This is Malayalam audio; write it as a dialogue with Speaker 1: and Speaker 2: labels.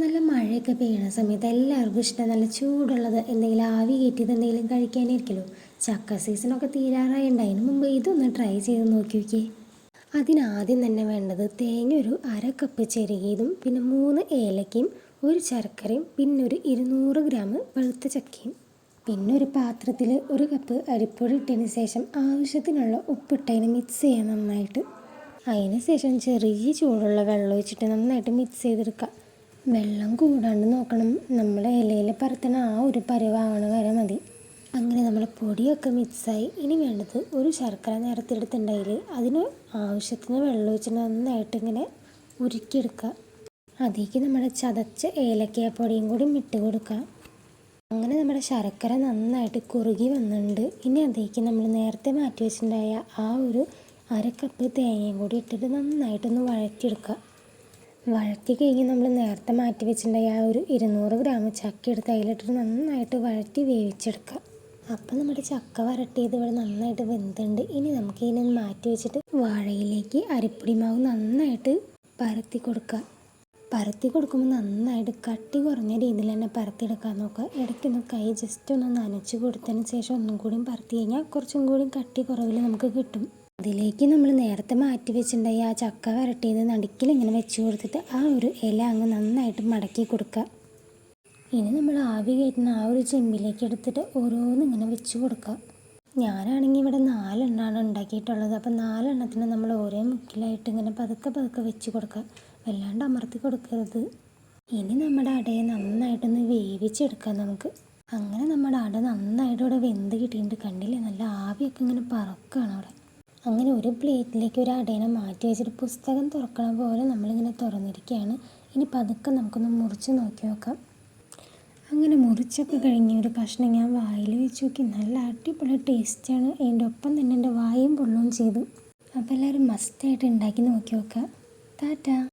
Speaker 1: നല്ല മഴയൊക്കെ പെയ്യണ സമയത്ത് എല്ലാവർക്കും ഇഷ്ടം നല്ല ചൂടുള്ളത് എന്തെങ്കിലും ആവി കയറ്റിയത് എന്തെങ്കിലും കഴിക്കാനായിരിക്കുമല്ലോ ചക്ക സീസണൊക്കെ തീരാറായുണ്ട്. അതിന് മുമ്പ് ഇതൊന്ന് ട്രൈ ചെയ്ത് നോക്കി നോക്കിയേ. അതിനാദ്യം തന്നെ വേണ്ടത് തേങ്ങ ഒരു അര കപ്പ് ചെരുകിയതും പിന്നെ മൂന്ന് ഏലക്കയും ഒരു ശർക്കരയും പിന്നെ ഒരു ഇരുന്നൂറ് ഗ്രാം വെളുത്ത ചക്കയും. പിന്നെ ഒരു പാത്രത്തിൽ ഒരു കപ്പ് അരിപ്പൊടി ഇട്ടതിന് ശേഷം ആവശ്യത്തിനുള്ള ഉപ്പിട്ടതിന് മിക്സ് ചെയ്യാൻ നന്നായിട്ട്. അതിന് ശേഷം ചെറിയ ചൂടുള്ള വെള്ളം ഒഴിച്ചിട്ട് നന്നായിട്ട് മിക്സ് ചെയ്തെടുക്കുക. വെള്ളം കൂടാണ്ട് നോക്കണം. നമ്മൾ ഇലയിൽ പരത്തണ ആ ഒരു പരുവാവണ വരെ മതി. അങ്ങനെ നമ്മൾ പൊടിയൊക്കെ മിക്സായി ഇനി വേണ്ടത് ഒരു ശർക്കര നേരത്തെടുത്തുണ്ടെങ്കിൽ അതിന് ആവശ്യത്തിന് വെള്ളം ഒഴിച്ചിട്ട് നന്നായിട്ട് ഇങ്ങനെ ഉരുക്കിയെടുക്കുക. അതിലേക്ക് നമ്മുടെ ചതച്ച ഏലക്കാപ്പൊടിയും കൂടി ഇട്ട് കൊടുക്കുക. അങ്ങനെ നമ്മുടെ ശർക്കര നന്നായിട്ട് കുറുകി വന്നിട്ടുണ്ട്. ഇനി അതിലേക്ക് നമ്മൾ നേരത്തെ മാറ്റി വെച്ചിട്ടുണ്ടായ ആ ഒരു അര കപ്പ് തേങ്ങയും കൂടി ഇട്ടിട്ട് നന്നായിട്ടൊന്ന് വഴറ്റിയെടുക്കുക. വഴറ്റി കഴിഞ്ഞ് നമ്മൾ നേരത്തെ മാറ്റി വെച്ചിട്ടുണ്ടായി ആ ഒരു ഇരുന്നൂറ് ഗ്രാം ചക്ക എടുത്ത് അതിലിട്ടിട്ട് നന്നായിട്ട് വഴറ്റി വേവിച്ചെടുക്കുക. അപ്പം നമ്മുടെ ചക്ക വരട്ടിയത് ഇവിടെ നന്നായിട്ട് വെന്തുണ്ട്. ഇനി നമുക്ക് ഇതിനെ മാറ്റി വെച്ചിട്ട് വാഴയിലേക്ക് അരിപ്പൊടി മാവ് നന്നായിട്ട് പരത്തി കൊടുക്കുക. പരത്തി കൊടുക്കുമ്പോൾ നന്നായിട്ട് കട്ടി കുറഞ്ഞ രീതിയിൽ തന്നെ പരത്തിയെടുക്കാൻ നോക്കുക. ഇടയ്ക്കൊന്ന് കൈ ജസ്റ്റ് ഒന്ന് നനച്ച് കൊടുത്തതിന് ശേഷം ഒന്നും കൂടിയും പരത്തി കഴിഞ്ഞാൽ കുറച്ചും കൂടി കട്ടി കുറവിൽ നമുക്ക് കിട്ടും. അതിലേക്ക് നമ്മൾ നേരത്തെ മാറ്റി വെച്ചിട്ടുണ്ടായി ആ ചക്ക വരട്ടിയത് നടുക്കിൽ ഇങ്ങനെ വെച്ച് കൊടുത്തിട്ട് ആ ഒരു ഇല അങ്ങ് നന്നായിട്ട് മടക്കി കൊടുക്കുക. ഇനി നമ്മൾ ആവി കയറ്റുന്ന ആ ഒരു ചെമ്പിലേക്ക് എടുത്തിട്ട് ഓരോന്നും ഇങ്ങനെ വെച്ച് കൊടുക്കുക. ഞാനാണെങ്കിൽ ഇവിടെ നാലെണ്ണമാണ് ഉണ്ടാക്കിയിട്ടുള്ളത്. അപ്പം നാലെണ്ണത്തിന് നമ്മൾ ഓരോ മുക്കിലായിട്ട് ഇങ്ങനെ പതുക്കെ പതുക്കെ വെച്ച് കൊടുക്കുക. വല്ലാണ്ട് അമർത്തി കൊടുക്കരുത്. ഇനി നമ്മുടെ അടയെ നന്നായിട്ടൊന്ന് വേവിച്ചെടുക്കാം നമുക്ക്. അങ്ങനെ നമ്മുടെ അട നന്നായിട്ട് ഇവിടെ വെന്ത് കിട്ടിയിട്ടുണ്ട്. കണ്ടില്ലേ? നല്ല ആവിയൊക്കെ ഇങ്ങനെ പറക്കുകയാണ് അവിടെ. അങ്ങനെ ഒരു പ്ലേറ്റിലേക്ക് ഒരു അടേനെ മാറ്റി വെച്ചിട്ട് പുസ്തകം തുറക്കണ പോലെ നമ്മളിങ്ങനെ തുറന്നിരിക്കുകയാണ്. ഇനി പതുക്കെ നമുക്കൊന്ന് മുറിച്ച് നോക്കി നോക്കാം. അങ്ങനെ മുറിച്ചൊക്കെ കഴിഞ്ഞ ഒരു കഷ്ണം ഞാൻ വായിൽ വെച്ച് നോക്കി. നല്ല അടിപൊളി ടേസ്റ്റാണ്. അതിന്റെ ഒപ്പം തന്നെ എന്റെ വായും പൊള്ളുകയും ചെയ്തു. അപ്പോൾ എല്ലാവരും മസ്റ്റായിട്ട് ഉണ്ടാക്കി നോക്കി നോക്കുക ടാറ്റ.